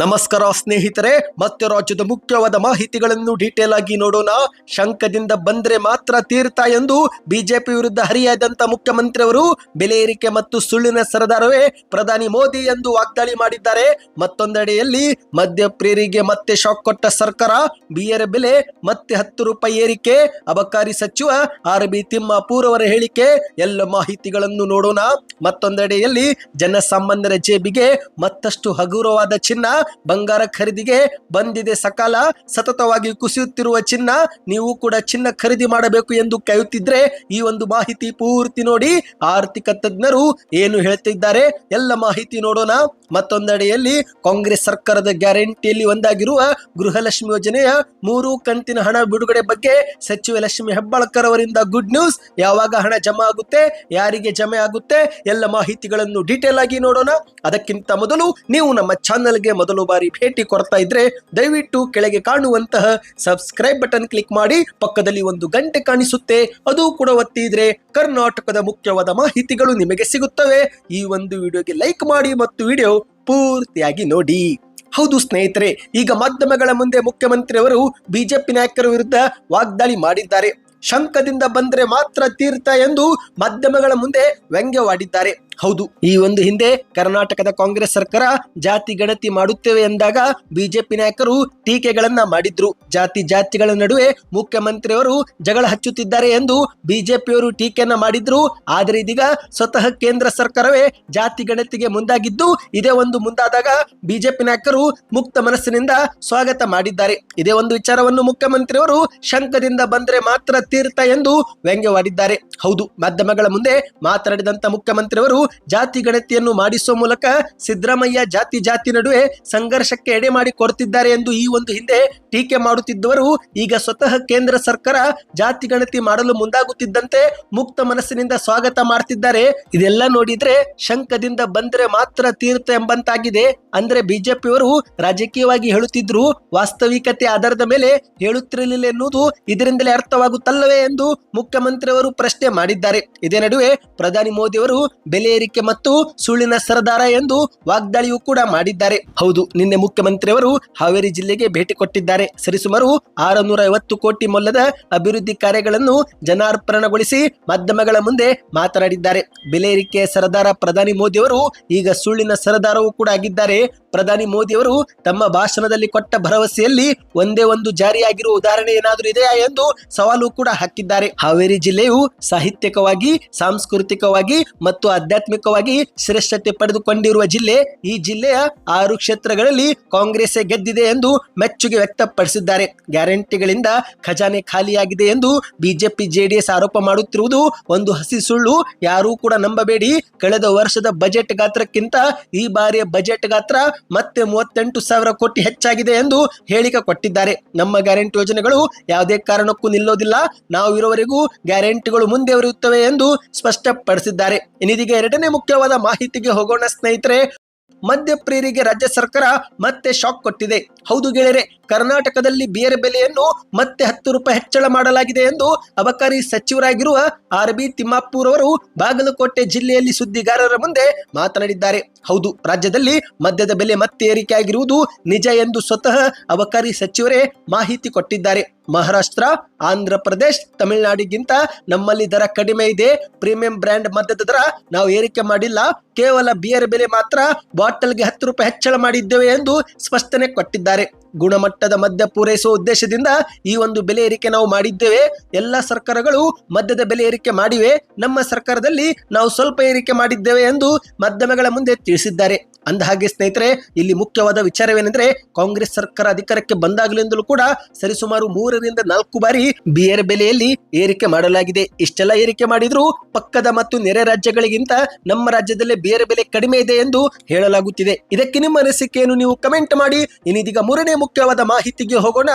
ನಮಸ್ಕಾರ ಸ್ನೇಹಿತರೆ, ಮತ್ತೆ ರಾಜ್ಯದ ಮುಖ್ಯವಾದ ಮಾಹಿತಿಗಳನ್ನು ಡೀಟೇಲ್ ಆಗಿ ನೋಡೋಣ. ಶಂಕದಿಂದ ಬಂದ್ರೆ ಮಾತ್ರ ತೀರ್ಥ ಎಂದು ಬಿಜೆಪಿ ವಿರುದ್ಧ ಹರಿಯಾದಂತ ಮುಖ್ಯಮಂತ್ರಿಯವರು ಬೆಲೆ ಏರಿಕೆ ಮತ್ತು ಸುಳ್ಳಿನ ಸರದಾರವೇ ಪ್ರಧಾನಿ ಮೋದಿ ಎಂದು ವಾಗ್ದಾಳಿ ಮಾಡಿದ್ದಾರೆ. ಮತ್ತೊಂದೆಡೆಯಲ್ಲಿ ಮದ್ಯಪ್ರೇರಿಗೆ ಮತ್ತೆ ಶಾಕ್ ಕೊಟ್ಟ ಸರ್ಕಾರ, ಬಿಯರ ಬೆಲೆ ಮತ್ತೆ ಹತ್ತು ರೂಪಾಯಿ ಏರಿಕೆ. ಅಬಕಾರಿ ಸಚಿವ ಆರ್ ಬಿ ತಿಮ್ಮಾಪೂರವರ ಹೇಳಿಕೆ, ಎಲ್ಲ ಮಾಹಿತಿಗಳನ್ನು ನೋಡೋಣ. ಮತ್ತೊಂದೆಡೆಯಲ್ಲಿ ಜನಸಾಮಾನ್ಯರ ಜೇಬಿಗೆ ಮತ್ತಷ್ಟು ಹಗುರವಾದ ಚಿನ್ನ ಬಂಗಾರ ಖರೀದಿಗೆ ಬಂದಿದೆ ಸಕಾಲ. ಸತತವಾಗಿ ಕುಸಿಯುತ್ತಿರುವ ಚಿನ್ನ, ನೀವು ಕೂಡ ಚಿನ್ನ ಖರೀದಿ ಮಾಡಬೇಕು ಎಂದು ಕಾಯುತ್ತಿದ್ರೆ ಈ ಒಂದು ಮಾಹಿತಿ ಪೂರ್ತಿ ನೋಡಿ. ಆರ್ಥಿಕ ತಜ್ಞರು ಏನು ಹೇಳ್ತಿದ್ದಾರೆ? ಎಲ್ಲ ಮಾಹಿತಿ ನೋಡೋಣ. ಮತ್ತೊಂದೆಡೆಯಲ್ಲಿ ಕಾಂಗ್ರೆಸ್ ಸರ್ಕಾರದ ಗ್ಯಾರಂಟಿಯಲ್ಲಿ ಒಂದಾಗಿರುವ ಗೃಹಲಕ್ಷ್ಮಿ ಯೋಜನೆಯ ಮೂರು ಕಂತಿನ ಹಣ ಬಿಡುಗಡೆ ಬಗ್ಗೆ ಸಚಿವ ಲಕ್ಷ್ಮಿ ಹೆಬ್ಬಾಳ್ಕರ್ ಅವರಿಂದ ಗುಡ್ ನ್ಯೂಸ್. ಯಾವಾಗ ಹಣ ಜಮಾ ಆಗುತ್ತೆ, ಯಾರಿಗೆ ಜಮೆ ಆಗುತ್ತೆ, ಎಲ್ಲ ಮಾಹಿತಿಗಳನ್ನು ಡೀಟೇಲ್ ಆಗಿ ನೋಡೋಣ. ಅದಕ್ಕಿಂತ ಮೊದಲು ನೀವು ನಮ್ಮ ಚಾನಲ್ಗೆ ಮೊದಲು ಬಾರಿ ಭೇಟಿ ಕೊಡ್ತಾ ಇದ್ರೆ ದಯವಿಟ್ಟು ಕೆಳಗೆ ಕಾಣುವಂತಹ ಸಬ್ಸ್ಕ್ರೈಬ್ ಬಟನ್ ಕ್ಲಿಕ್ ಮಾಡಿ ಪಕ್ಕದಲ್ಲಿ ಒಂದು ಗಂಟೆ ಕಾಣಿಸುತ್ತೆ. ಅದು ಕೂಡ ಒತ್ತಿದ್ರೆ ಕರ್ನಾಟಕದ ಮುಖ್ಯವಾದ ಮಾಹಿತಿಗಳು ನಿಮಗೆ ಸಿಗುತ್ತವೆ. ಈ ಒಂದು ವಿಡಿಯೋಗೆ ಲೈಕ್ ಮಾಡಿ ಮತ್ತು ವಿಡಿಯೋ ಪೂರ್ತಿಯಾಗಿ ನೋಡಿ. ಹೌದು ಸ್ನೇಹಿತರೆ, ಈಗ ಮಾಧ್ಯಮಗಳ ಮುಂದೆ ಮುಖ್ಯಮಂತ್ರಿಯವರು ಬಿಜೆಪಿ ನಾಯಕರ ವಿರುದ್ಧ ವಾಗ್ದಾಳಿ ಮಾಡಿದ್ದಾರೆ. ಶಂಕದಿಂದ ಬಂದ್ರೆ ಮಾತ್ರ ತೀರ್ಥ ಎಂದು ಮಾಧ್ಯಮಗಳ ಮುಂದೆ ವ್ಯಂಗ್ಯವಾಡಿದ್ದಾರೆ. ಹೌದು, ಈ ಒಂದು ಹಿಂದೆ ಕರ್ನಾಟಕದ ಕಾಂಗ್ರೆಸ್ ಸರ್ಕಾರ ಜಾತಿ ಗಣತಿ ಮಾಡುತ್ತೇವೆ ಎಂದಾಗ ಬಿಜೆಪಿ ನಾಯಕರು ಟೀಕೆಗಳನ್ನ ಮಾಡಿದ್ರು. ಜಾತಿ ಜಾತಿಗಳ ನಡುವೆ ಮುಖ್ಯಮಂತ್ರಿಯವರು ಜಗಳ ಹಚ್ಚುತ್ತಿದ್ದಾರೆ ಎಂದು ಬಿಜೆಪಿಯವರು ಟೀಕೆಯನ್ನ ಮಾಡಿದ್ರು. ಆದರೆ ಇದೀಗ ಸ್ವತಃ ಕೇಂದ್ರ ಸರ್ಕಾರವೇ ಜಾತಿ ಗಣತಿಗೆ ಮುಂದಾಗಿದ್ದು ಇದೇ ಒಂದು ಮುಂದಾದಾಗ ಬಿಜೆಪಿ ನಾಯಕರು ಮುಕ್ತ ಮನಸ್ಸಿನಿಂದ ಸ್ವಾಗತ ಮಾಡಿದ್ದಾರೆ. ಇದೇ ಒಂದು ವಿಚಾರವನ್ನು ಮುಖ್ಯಮಂತ್ರಿಯವರು ಶಂಕದಿಂದ ಬಂದ್ರೆ ಮಾತ್ರ ತೀರ್ಥ ಎಂದು ವ್ಯಂಗ್ಯವಾಡಿದ್ದಾರೆ. ಹೌದು, ಮಾಧ್ಯಮಗಳ ಮುಂದೆ ಮಾತನಾಡಿದಂತ ಮುಖ್ಯಮಂತ್ರಿಯವರು ಜಾತಿ ಗಣತಿಯನ್ನು ಮಾಡಿಸುವ ಮೂಲಕ ಸಿದ್ದರಾಮಯ್ಯ ಜಾತಿ ಜಾತಿ ನಡುವೆ ಸಂಘರ್ಷಕ್ಕೆ ಎಡೆ ಮಾಡಿ ಕೊಡ್ತಿದ್ದಾರೆ ಎಂದು ಈ ಒಂದು ಹಿಂದೆ ಟೀಕೆ ಮಾಡುತ್ತಿದ್ದವರು ಈಗ ಸ್ವತಃ ಕೇಂದ್ರ ಸರ್ಕಾರ ಜಾತಿ ಗಣತಿ ಮಾಡಲು ಮುಂದಾಗುತ್ತಿದ್ದಂತೆ ಮುಕ್ತ ಮನಸ್ಸಿನಿಂದ ಸ್ವಾಗತ ಮಾಡ್ತಿದ್ದಾರೆ. ಇದೆಲ್ಲ ನೋಡಿದ್ರೆ ಶಂಕದಿಂದ ಬಂದ್ರೆ ಮಾತ್ರ ತೀರ್ಥ ಎಂಬಂತಾಗಿದೆ. ಅಂದ್ರೆ ಬಿಜೆಪಿಯವರು ರಾಜಕೀಯವಾಗಿ ಹೇಳುತ್ತಿದ್ರು. ವಾಸ್ತವಿಕತೆ ಆಧಾರದ ಮೇಲೆ ಹೇಳುತ್ತಿರಲಿಲ್ಲ ಎನ್ನುವುದು ಇದರಿಂದಲೇ ಅರ್ಥವಾಗುತ್ತಲ್ಲವೇ ಎಂದು ಮುಖ್ಯಮಂತ್ರಿಯವರು ಪ್ರಶ್ನೆ ಮಾಡಿದ್ದಾರೆ. ಇದೇ ನಡುವೆ ಪ್ರಧಾನಿ ಮೋದಿ ಅವರು ಬೆಲೆ ಏರಿಕೆ ಮತ್ತು ಸುಳ್ಳಿನ ಸರದಾರ ಎಂದು ವಾಗ್ದಾಳಿಯೂ ಕೂಡ ಮಾಡಿದ್ದಾರೆ. ಹೌದು, ನಿನ್ನೆ ಮುಖ್ಯಮಂತ್ರಿಯವರು ಹಾವೇರಿ ಜಿಲ್ಲೆಗೆ ಭೇಟಿ ಕೊಟ್ಟಿದ್ದಾರೆ. ಸರಿಸುಮಾರು ಆರುನೂರ ಐವತ್ತು ಕೋಟಿ ಮೊಲ್ಲದ ಅಭಿವೃದ್ಧಿ ಕಾರ್ಯಗಳನ್ನು ಜನಾರ್ಪಣಗೊಳಿಸಿ ಮಾಧ್ಯಮಗಳ ಮುಂದೆ ಮಾತನಾಡಿದ್ದಾರೆ. ಬೆಲೆ ಸರದಾರ ಪ್ರಧಾನಿ ಮೋದಿ ಅವರು ಈಗ ಸುಳ್ಳಿನ ಸರದಾರವೂ ಕೂಡ ಆಗಿದ್ದಾರೆ. ಪ್ರಧಾನಿ ಮೋದಿ ಅವರು ತಮ್ಮ ಭಾಷಣದಲ್ಲಿ ಕೊಟ್ಟ ಭರವಸೆಯಲ್ಲಿ ಒಂದೇ ಒಂದು ಜಾರಿಯಾಗಿರುವ ಉದಾಹರಣೆ ಏನಾದರೂ ಇದೆಯಾ ಎಂದು ಸವಾಲು ಕೂಡ ಹಾಕಿದ್ದಾರೆ. ಹಾವೇರಿ ಜಿಲ್ಲೆಯು ಸಾಹಿತ್ಯಕವಾಗಿ, ಸಾಂಸ್ಕೃತಿಕವಾಗಿ ಮತ್ತು ಆಧ್ಯಾತ್ಮಿಕವಾಗಿ ಶ್ರೇಷ್ಠತೆ ಪಡೆದುಕೊಂಡಿರುವ ಜಿಲ್ಲೆ. ಈ ಜಿಲ್ಲೆಯ ಆರು ಕ್ಷೇತ್ರಗಳಲ್ಲಿ ಕಾಂಗ್ರೆಸ್ ಗೆದ್ದಿದೆ ಎಂದು ಮೆಚ್ಚುಗೆ ವ್ಯಕ್ತಪಡಿಸಿದ್ದಾರೆ. ಗ್ಯಾರಂಟಿಗಳಿಂದ ಖಜಾನೆ ಖಾಲಿಯಾಗಿದೆ ಎಂದು ಬಿಜೆಪಿ, ಜೆಡಿಎಸ್ ಆರೋಪ ಮಾಡುತ್ತಿರುವುದು ಒಂದು ಹಸಿ ಸುಳ್ಳು. ಯಾರೂ ಕೂಡ ನಂಬಬೇಡಿ. ಕಳೆದ ವರ್ಷದ ಬಜೆಟ್ ಗಾತ್ರಕ್ಕಿಂತ ಈ ಬಾರಿಯ ಬಜೆಟ್ ಗಾತ್ರ ಮತ್ತೆ ಮೂವತ್ತೆಂಟು ಸಾವಿರ ಕೋಟಿ ಹೆಚ್ಚಾಗಿದೆ ಎಂದು ಹೇಳಿಕೆ ಕೊಟ್ಟಿದ್ದಾರೆ. ನಮ್ಮ ಗ್ಯಾರಂಟಿ ಯೋಜನೆಗಳು ಯಾವುದೇ ಕಾರಣಕ್ಕೂ ನಿಲ್ಲೋದಿಲ್ಲ. ನಾವು ಇರುವವರೆಗೂ ಗ್ಯಾರಂಟಿಗಳು ಮುಂದೆ ಬರುತ್ತವೆ ಎಂದು ಸ್ಪಷ್ಟಪಡಿಸಿದ್ದಾರೆ. ನಿಧಿಗೆ ಎರಡನೇ ಮುಖ್ಯವಾದ ಮಾಹಿತಿಗೆ ಹೋಗೋಣ ಸ್ನೇಹಿತರೆ. ಮದ್ಯಪ್ರಿಯರಿಗೆ ರಾಜ್ಯ ಸರ್ಕಾರ ಮತ್ತೆ ಶಾಕ್ ಕೊಟ್ಟಿದೆ. ಹೌದು ಗೆಳೆಯರೆ, ಕರ್ನಾಟಕದಲ್ಲಿ ಬಿಯರ್ ಬೆಲೆಯನ್ನು ಮತ್ತೆ ಹತ್ತು ರೂಪಾಯಿ ಹೆಚ್ಚಳ ಮಾಡಲಾಗಿದೆ ಎಂದು ಅಬಕಾರಿ ಸಚಿವರಾಗಿರುವ ಆರ್ ಬಿ ತಿಮ್ಮಾಪೂರ್ ಅವರು ಬಾಗಲಕೋಟೆ ಜಿಲ್ಲೆಯಲ್ಲಿ ಸುದ್ದಿಗಾರರ ಮುಂದೆ ಮಾತನಾಡಿದ್ದಾರೆ. ಹೌದು, ರಾಜ್ಯದಲ್ಲಿ ಮದ್ಯದ ಬೆಲೆ ಮತ್ತೆ ಏರಿಕೆಯಾಗಿರುವುದು ನಿಜ ಎಂದು ಸ್ವತಃ ಅಬಕಾರಿ ಸಚಿವರೇ ಮಾಹಿತಿ ಕೊಟ್ಟಿದ್ದಾರೆ. ಮಹಾರಾಷ್ಟ್ರ, ಆಂಧ್ರ ಪ್ರದೇಶ್, ತಮಿಳುನಾಡಿಗಿಂತ ನಮ್ಮಲ್ಲಿ ದರ ಕಡಿಮೆ ಇದೆ. ಪ್ರೀಮಿಯಂ ಬ್ರ್ಯಾಂಡ್ ಮದ್ಯದ ದರ ನಾವು ಏರಿಕೆ ಮಾಡಿಲ್ಲ. ಕೇವಲ ಬಿಯರ್ ಬೆಲೆ ಮಾತ್ರ ಬಾಟಲ್ಗೆ ಹತ್ತು ರೂಪಾಯಿ ಹೆಚ್ಚಳ ಮಾಡಿದ್ದೇವೆ ಎಂದು ಸ್ಪಷ್ಟನೆ ಕೊಟ್ಟಿದ್ದಾರೆ. ಗುಣಮಟ್ಟದ ಮದ್ಯ ಪೂರೈಸುವ ಉದ್ದೇಶದಿಂದ ಈ ಒಂದು ಬೆಲೆ ಏರಿಕೆ ನಾವು ಮಾಡಿದ್ದೇವೆ. ಎಲ್ಲ ಸರ್ಕಾರಗಳು ಮದ್ಯದ ಬೆಲೆ ಏರಿಕೆ ಮಾಡಿವೆ. ನಮ್ಮ ಸರ್ಕಾರದಲ್ಲಿ ನಾವು ಸ್ವಲ್ಪ ಏರಿಕೆ ಮಾಡಿದ್ದೇವೆ ಎಂದು ಮಾಧ್ಯಮಗಳ ಮುಂದೆ ತಿಳಿಸಿದ್ದಾರೆ. ಅಂದಹಾಗೆ ಸ್ನೇಹಿತರೆ, ಇಲ್ಲಿ ಮುಖ್ಯವಾದ ವಿಚಾರವೇನೆಂದ್ರೆ ಕಾಂಗ್ರೆಸ್ ಸರ್ಕಾರ ಅಧಿಕಾರಕ್ಕೆ ಬಂದಾಗಲಿಂದಲೂ ಕೂಡ ಸರಿಸುಮಾರು ಮೂರರಿಂದ ನಾಲ್ಕು ಬಾರಿ ಬಿಯರ್ ಬೆಲೆಯಲ್ಲಿ ಏರಿಕೆ ಮಾಡಲಾಗಿದೆ. ಇಷ್ಟೆಲ್ಲ ಏರಿಕೆ ಮಾಡಿದ್ರು ಪಕ್ಕದ ಮತ್ತು ನೆರೆ ರಾಜ್ಯಗಳಿಗಿಂತ ನಮ್ಮ ರಾಜ್ಯದಲ್ಲೇ ಬಿಯರ್ ಬೆಲೆ ಕಡಿಮೆ ಇದೆ ಎಂದು ಹೇಳಲಾಗುತ್ತಿದೆ. ಇದಕ್ಕೆ ನಿಮ್ಮ ಅನಿಸಿಕೆಯನ್ನು ನೀವು ಕಮೆಂಟ್ ಮಾಡಿ. ಇನ್ನಿದೀಗ ಮೂರನೇ ಮುಖ್ಯವಾದ ಮಾಹಿತಿಗೆ ಹೋಗೋಣ.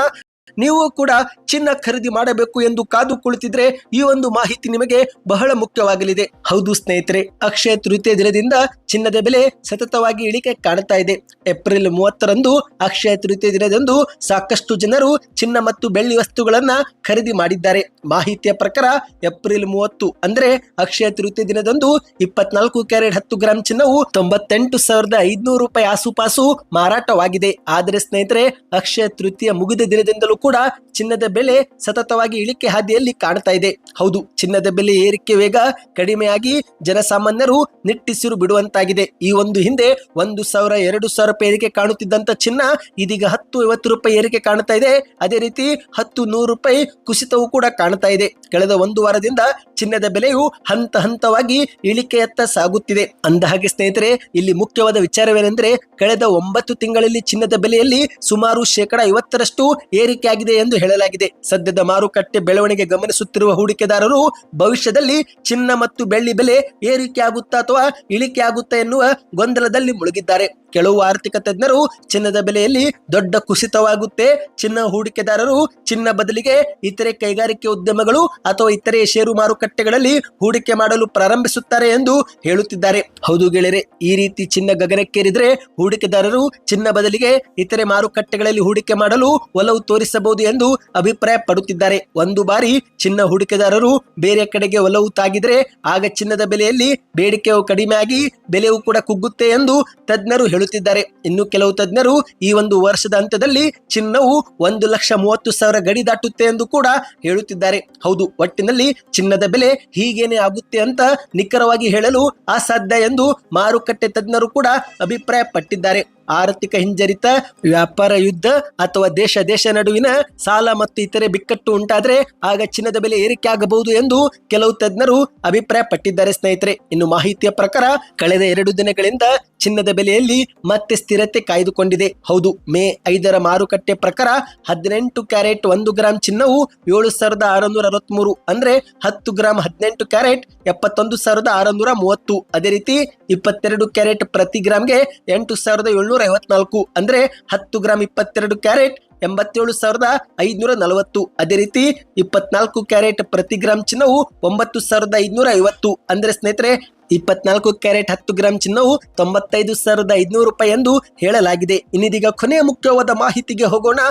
ನೀವು ಕೂಡ ಚಿನ್ನ ಖರೀದಿ ಮಾಡಬೇಕು ಎಂದು ಕಾದು ಕುಳಿತಿದ್ರೆ ಈ ಒಂದು ಮಾಹಿತಿ ನಿಮಗೆ ಬಹಳ ಮುಖ್ಯವಾಗಲಿದೆ. ಹೌದು ಸ್ನೇಹಿತರೆ, ಅಕ್ಷಯ ತೃತೀಯ ದಿನದಿಂದ ಚಿನ್ನದ ಬೆಲೆ ಸತತವಾಗಿ ಇಳಿಕೆ ಕಾಣ್ತಾ ಇದೆ. ಏಪ್ರಿಲ್ ಮೂವತ್ತರಂದು ಅಕ್ಷಯ ತೃತೀಯ ದಿನದಂದು ಸಾಕಷ್ಟು ಜನರು ಚಿನ್ನ ಮತ್ತು ಬೆಳ್ಳಿ ವಸ್ತುಗಳನ್ನ ಖರೀದಿ ಮಾಡಿದ್ದಾರೆ. ಮಾಹಿತಿಯ ಪ್ರಕಾರ ಏಪ್ರಿಲ್ ಮೂವತ್ತು ಅಂದ್ರೆ ಅಕ್ಷಯ ತೃತೀಯ ದಿನದಂದು ಇಪ್ಪತ್ನಾಲ್ಕು ಕ್ಯಾರೆಟ್ ಹತ್ತು ಗ್ರಾಂ ಚಿನ್ನವು ತೊಂಬತ್ತೆಂಟು ಸಾವಿರದ ಐದ್ನೂರು ರೂಪಾಯಿ ಆಸುಪಾಸು ಮಾರಾಟವಾಗಿದೆ. ಆದರೆ ಸ್ನೇಹಿತರೆ, ಅಕ್ಷಯ ತೃತೀಯ ಮುಗಿದ ದಿನದಿಂದಲೂ ಕೂಡ ಚಿನ್ನದ ಬೆಲೆ ಸತತವಾಗಿ ಇಳಿಕೆ ಹಾದಿಯಲ್ಲಿ ಕಾಣ್ತಾ ಇದೆ. ಹೌದು, ಚಿನ್ನದ ಬೆಲೆ ಏರಿಕೆ ವೇಗ ಕಡಿಮೆಯಾಗಿ ಜನಸಾಮಾನ್ಯರು ನಿಟ್ಟಿಸಿರು ಬಿಡುವಂತಾಗಿದೆ. ಈ ಒಂದು ಹಿಂದೆ ಒಂದು ಸಾವಿರ, ಎರಡು ಸಾವಿರ ರೂಪಾಯಿ ಏರಿಕೆ ಕಾಣುತ್ತಿದ್ದಂತ ಚಿನ್ನ ಇದೀಗ ಹತ್ತು, ಐವತ್ತು ರೂಪಾಯಿ ಏರಿಕೆ ಕಾಣ್ತಾ ಇದೆ. ಅದೇ ರೀತಿ ಹತ್ತು, ನೂರು ರೂಪಾಯಿ ಕುಸಿತವು ಕೂಡ ಕಾಣ್ತಾ ಇದೆ. ಕಳೆದ ಒಂದು ವಾರದಿಂದ ಚಿನ್ನದ ಬೆಲೆಯು ಹಂತ ಹಂತವಾಗಿ ಇಳಿಕೆಯತ್ತ ಸಾಗುತ್ತಿದೆ. ಅಂದ ಹಾಗೆ ಸ್ನೇಹಿತರೆ, ಇಲ್ಲಿ ಮುಖ್ಯವಾದ ವಿಚಾರವೇನೆಂದರೆ, ಕಳೆದ ಒಂಬತ್ತು ತಿಂಗಳಲ್ಲಿ ಚಿನ್ನದ ಬೆಲೆಯಲ್ಲಿ ಸುಮಾರು ಶೇಕಡ ಐವತ್ತರಷ್ಟು ಏರಿಕೆಯಾಗಿದೆ ಎಂದು ಹೇಳಲಾಗಿದೆ. ಸದ್ಯದ ಮಾರುಕಟ್ಟೆ ಬೆಳವಣಿಗೆ ಗಮನಿಸುತ್ತಿರುವ ಹೂಡಿಕೆದಾರರು, ಭವಿಷ್ಯದಲ್ಲಿ ಚಿನ್ನ ಮತ್ತು ಬೆಳ್ಳಿ ಬೆಲೆ ಏರಿಕೆಯಾಗುತ್ತಾ ಅಥವಾ ಇಳಿಕೆ ಆಗುತ್ತಾ ಎನ್ನುವ ಗೊಂದಲದಲ್ಲಿ ಮುಳುಗಿದ್ದಾರೆ. ಕೆಲವು ಆರ್ಥಿಕ ತಜ್ಞರು ಚಿನ್ನದ ಬೆಲೆಯಲ್ಲಿ ದೊಡ್ಡ ಕುಸಿತವಾಗುತ್ತೆ. ಚಿನ್ನ ಹೂಡಿಕೆದಾರರು ಚಿನ್ನ ಬದಲಿಗೆ ಇತರೆ ಕೈಗಾರಿಕೆ ಉದ್ಯಮಗಳು ಅಥವಾ ಇತರೆ ಷೇರು ಮಾರುಕಟ್ಟೆಗಳಲ್ಲಿ ಹೂಡಿಕೆ ಮಾಡಲು ಪ್ರಾರಂಭಿಸುತ್ತಾರೆ ಎಂದು ಹೇಳುತ್ತಿದ್ದಾರೆ. ಹೌದು ಗೆಳೆಯರೆ, ಈ ರೀತಿ ಚಿನ್ನ ಗಗನಕ್ಕೇರಿದ್ರೆ ಹೂಡಿಕೆದಾರರು ಚಿನ್ನ ಬದಲಿಗೆ ಇತರೆ ಮಾರುಕಟ್ಟೆಗಳಲ್ಲಿ ಹೂಡಿಕೆ ಮಾಡಲು ಒಲವು ತೋರಿಸಬಹುದು ಎಂದು ಅಭಿಪ್ರಾಯ ಪಡುತ್ತಿದ್ದಾರೆ ಒಂದು ಬಾರಿ ಚಿನ್ನ ಹೂಡಿಕೆದಾರರು ಬೇರೆ ಕಡೆಗೆ ಒಲವು ತಾಗಿದ್ರೆ ಆಗ ಚಿನ್ನದ ಬೆಲೆಯಲ್ಲಿ ಬೇಡಿಕೆಯು ಕಡಿಮೆಯಾಗಿ ಬೆಲೆಯು ಕೂಡ ಕುಗ್ಗುತ್ತೆ ಎಂದು ತಜ್ಞರು ಹೇಳುತ್ತಿದ್ದಾರೆ. ಇನ್ನು ಕೆಲವು ತಜ್ಞರು ಈ ಒಂದು ವರ್ಷದ ಅಂತ್ಯದಲ್ಲಿ ಚಿನ್ನವು ಒಂದು ಲಕ್ಷ ಮೂವತ್ತು ಸಾವಿರ ಗಡಿ ದಾಟುತ್ತೆ ಎಂದು ಕೂಡ ಹೇಳುತ್ತಿದ್ದಾರೆ. ಹೌದು, ಒಟ್ಟಿನಲ್ಲಿ ಚಿನ್ನದ ಬೆಲೆ ಹೀಗೇನೆ ಆಗುತ್ತೆ ಅಂತ ನಿಖರವಾಗಿ ಹೇಳಲು ಅಸಾಧ್ಯ ಎಂದು ಮಾರುಕಟ್ಟೆ ತಜ್ಞರು ಕೂಡ ಅಭಿಪ್ರಾಯ ಪಟ್ಟಿದ್ದಾರೆ ಆರ್ಥಿಕ ಹಿಂಜರಿತ, ವ್ಯಾಪಾರ ಯುದ್ಧ ಅಥವಾ ದೇಶ ದೇಶ ನಡುವಿನ ಸಾಲ ಮತ್ತು ಇತರೆ ಬಿಕ್ಕಟ್ಟು ಉಂಟಾದ್ರೆ ಆಗ ಚಿನ್ನದ ಬೆಲೆ ಏರಿಕೆ ಆಗಬಹುದು ಎಂದು ಕೆಲವು ತಜ್ಞರು ಅಭಿಪ್ರಾಯ ಪಟ್ಟಿದ್ದಾರೆ ಸ್ನೇಹಿತರೆ. ಇನ್ನು ಮಾಹಿತಿಯ ಪ್ರಕಾರ ಕಳೆದ ಎರಡು ದಿನಗಳಿಂದ ಚಿನ್ನದ ಬೆಲೆಯಲ್ಲಿ ಮತ್ತೆ ಸ್ಥಿರತೆ ಕಾಯ್ದುಕೊಂಡಿದೆ. ಹೌದು, ಮೇ ಐದರ ಮಾರುಕಟ್ಟೆ ಪ್ರಕಾರ ಹದಿನೆಂಟು ಕ್ಯಾರೆಟ್ ಒಂದು ಗ್ರಾಂ ಚಿನ್ನವು ಏಳು ಸಾವಿರದ ಆರುನೂರ ಅರವತ್ಮೂರು ಅಂದ್ರೆ ಹತ್ತು ಗ್ರಾಂ ಹದಿನೆಂಟು ಕ್ಯಾರೆಟ್ ಎಪ್ಪತ್ತೊಂದು ಸಾವಿರದ ಆರುನೂರ ಮೂವತ್ತು. ಅದೇ ರೀತಿ ಇಪ್ಪತ್ತೆರಡು ಕ್ಯಾರೆಟ್ ಪ್ರತಿ ಗ್ರಾಮ್ಗೆ ಎಂಟು ಸಾವಿರದ ಏಳ್ನೂರ ಐವತ್ನಾಲ್ಕು ಅಂದ್ರೆ ಹತ್ತು ಗ್ರಾಂ ಇಪ್ಪತ್ತೆರಡು ಕ್ಯಾರೆಟ್, ಎಂಬತ್ತೇಳು ಸಾವಿರದ ಐದುನೂರ ನಲವತ್ತು. ಅದೇ ರೀತಿ ಇಪ್ಪತ್ನಾಲ್ಕು ಕ್ಯಾರೆಟ್ ಪ್ರತಿ ಗ್ರಾಂ ಚಿನ್ನವು ಒಂಬತ್ತು ಸಾವಿರದ ಐದುನೂರ ಐವತ್ತು. ಅಂದ್ರೆ ಸ್ನೇಹಿತರೆ, ಇಪ್ಪತ್ನಾಲ್ಕು ಕ್ಯಾರೆಟ್ ಹತ್ತು ಗ್ರಾಂ ಚಿನ್ನವು ತೊಂಬತ್ತೈದು ಸಾವಿರದ ಐದುನೂರು ರೂಪಾಯಿ ಎಂದು ಹೇಳಲಾಗಿದೆ. ಇನ್ನಿದೀಗ ಕೊನೆಯ ಮುಖ್ಯವಾದ ಮಾಹಿತಿಗೆ ಹೋಗೋಣ.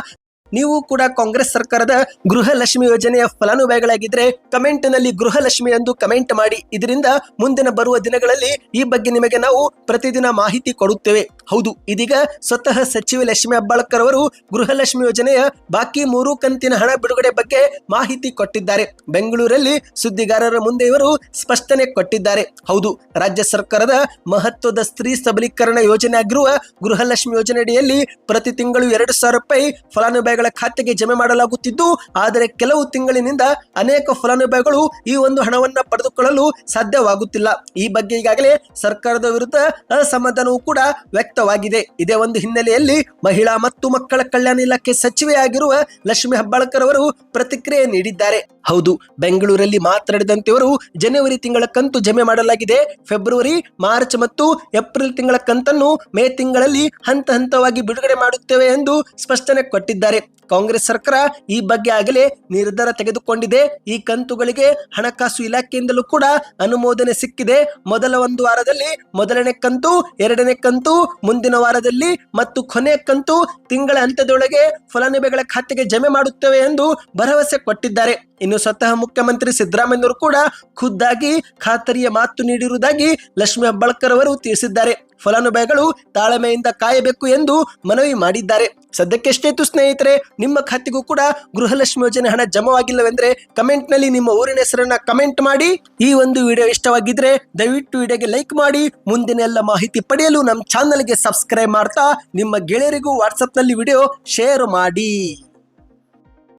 ನೀವು ಕೂಡ ಕಾಂಗ್ರೆಸ್ ಸರ್ಕಾರದ ಗೃಹಲಕ್ಷ್ಮಿ ಯೋಜನೆಯ ಫಲಾನುಭವಿಗಳಾಗಿದ್ರೆ ಕಮೆಂಟ್ನಲ್ಲಿ ಗೃಹಲಕ್ಷ್ಮಿ ಎಂದು ಕಮೆಂಟ್ ಮಾಡಿ. ಇದರಿಂದ ಮುಂದಿನ ಬರುವ ದಿನಗಳಲ್ಲಿ ಈ ಬಗ್ಗೆ ನಿಮಗೆ ನಾವು ಪ್ರತಿದಿನ ಮಾಹಿತಿ ಕೊಡುತ್ತೇವೆ. ಹೌದು, ಇದೀಗ ಸ್ವತಃ ಸಚಿವ ಲಕ್ಷ್ಮಿ ಹೆಬ್ಬಾಳ್ಕರ್ ಅವರು ಗೃಹಲಕ್ಷ್ಮಿ ಯೋಜನೆಯ ಬಾಕಿ ಮೂರು ಕಂತಿನ ಹಣ ಬಿಡುಗಡೆ ಬಗ್ಗೆ ಮಾಹಿತಿ ಕೊಟ್ಟಿದ್ದಾರೆ. ಬೆಂಗಳೂರಲ್ಲಿ ಸುದ್ದಿಗಾರರ ಮುಂದೆ ಇವರು ಸ್ಪಷ್ಟನೆ ಕೊಟ್ಟಿದ್ದಾರೆ. ಹೌದು, ರಾಜ್ಯ ಸರ್ಕಾರದ ಮಹತ್ವದ ಸ್ತ್ರೀ ಸಬಲೀಕರಣ ಯೋಜನೆ ಆಗಿರುವ ಗೃಹಲಕ್ಷ್ಮಿ ಯೋಜನೆಯಡಿಯಲ್ಲಿ ಪ್ರತಿ ತಿಂಗಳು ಎರಡು ಸಾವಿರ ರೂಪಾಯಿ ಫಲಾನುಭವಿಗಳ ಖಾತೆಗೆ ಜಮೆ ಮಾಡಲಾಗುತ್ತಿದ್ದು, ಆದರೆ ಕೆಲವು ತಿಂಗಳಿನಿಂದ ಅನೇಕ ಫಲಾನುಭವಿಗಳು ಈ ಒಂದು ಹಣವನ್ನು ಪಡೆದುಕೊಳ್ಳಲು ಸಾಧ್ಯವಾಗುತ್ತಿಲ್ಲ. ಈ ಬಗ್ಗೆ ಈಗಾಗಲೇ ಸರ್ಕಾರದ ವಿರುದ್ಧ ಅಸಮಾಧಾನವೂ ಕೂಡ ವ್ಯಕ್ತವಾಗಿದೆ ಇದೇ ಒಂದು ಹಿನ್ನೆಲೆಯಲ್ಲಿ ಮಹಿಳಾ ಮತ್ತು ಮಕ್ಕಳ ಕಲ್ಯಾಣ ಇಲಾಖೆ ಸಚಿವೆಯಾಗಿರುವ ಲಕ್ಷ್ಮಿ ಹೆಬ್ಬಾಳ್ಕರ್ ಅವರು ಪ್ರತಿಕ್ರಿಯೆ ನೀಡಿದ್ದಾರೆ. ಹೌದು, ಬೆಂಗಳೂರಲ್ಲಿ ಮಾತನಾಡಿದಂತೆ ಇವರು ಜನವರಿ ತಿಂಗಳ ಕಂತು ಜಮೆ ಮಾಡಲಾಗಿದೆ. ಫೆಬ್ರವರಿ, ಮಾರ್ಚ್ ಮತ್ತು ಏಪ್ರಿಲ್ ತಿಂಗಳ ಕಂತನ್ನು ಮೇ ತಿಂಗಳಲ್ಲಿ ಹಂತ ಹಂತವಾಗಿ ಬಿಡುಗಡೆ ಮಾಡುತ್ತೇವೆ ಎಂದು ಸ್ಪಷ್ಟನೆ ಕೊಟ್ಟಿದ್ದಾರೆ. ಕಾಂಗ್ರೆಸ್ ಸರ್ಕಾರ ಈ ಬಗ್ಗೆ ಆಗಲೇ ನಿರ್ಧಾರ ತೆಗೆದುಕೊಂಡಿದೆ. ಈ ಕಂತುಗಳಿಗೆ ಹಣಕಾಸು ಇಲಾಖೆಯಿಂದಲೂ ಕೂಡ ಅನುಮೋದನೆ ಸಿಕ್ಕಿದೆ. ಮೊದಲ ಒಂದು ವಾರದಲ್ಲಿ ಮೊದಲನೇ ಕಂತು, ಎರಡನೇ ಕಂತು, ಮುಂದಿನ ವಾರದಲ್ಲಿ ಮತ್ತು ಕೊನೆಯ ಕಂತು ತಿಂಗಳ ಹಂತದೊಳಗೆ ಫಲಾನುಭವಿಗಳ ಖಾತೆಗೆ ಜಮೆ ಮಾಡುತ್ತೇವೆ ಎಂದು ಭರವಸೆ ಕೊಟ್ಟಿದ್ದಾರೆ. ಇನ್ನು ಸ್ವತಃ ಮುಖ್ಯಮಂತ್ರಿ ಸಿದ್ದರಾಮಯ್ಯವರು ಕೂಡ ಖುದ್ದಾಗಿ ಖಾತರಿಯ ಮಾತು ನೀಡಿರುವುದಾಗಿ ಲಕ್ಷ್ಮಿ ಹೆಬ್ಬಾಳ್ಕರ್ ಅವರು ತಿಳಿಸಿದ್ದಾರೆ. ಫಲಾನುಭವಿಗಳು ತಾಳ್ಮೆಯಿಂದ ಕಾಯಬೇಕು ಎಂದು ಮನವಿ ಮಾಡಿದ್ದಾರೆ. ಸದ್ಯಕ್ಕೆ ತು ಸ್ನೇಹಿತರೆ, ನಿಮ್ಮ ಖಾತೆಗೂ ಕೂಡ ಗೃಹಲಕ್ಷ್ಮಿ ಯೋಜನೆ ಹಣ ಜಮವಾಗಿಲ್ಲವೆಂದ್ರೆ ಕಮೆಂಟ್ನಲ್ಲಿ ನಿಮ್ಮ ಊರಿನ ಹೆಸರನ್ನ ಕಮೆಂಟ್ ಮಾಡಿ. ಈ ಒಂದು ವಿಡಿಯೋ ಇಷ್ಟವಾಗಿದ್ರೆ ದಯವಿಟ್ಟು ವಿಡಿಯೋಗೆ ಲೈಕ್ ಮಾಡಿ. ಮುಂದಿನ ಎಲ್ಲ ಮಾಹಿತಿ ಪಡೆಯಲು ನಮ್ಮ ಚಾನಲ್ಗೆ ಸಬ್ಸ್ಕ್ರೈಬ್ ಮಾಡ್ತಾ, ನಿಮ್ಮ ಗೆಳೆಯರಿಗೂ ವಾಟ್ಸಪ್ನಲ್ಲಿ ವಿಡಿಯೋ ಶೇರ್ ಮಾಡಿ.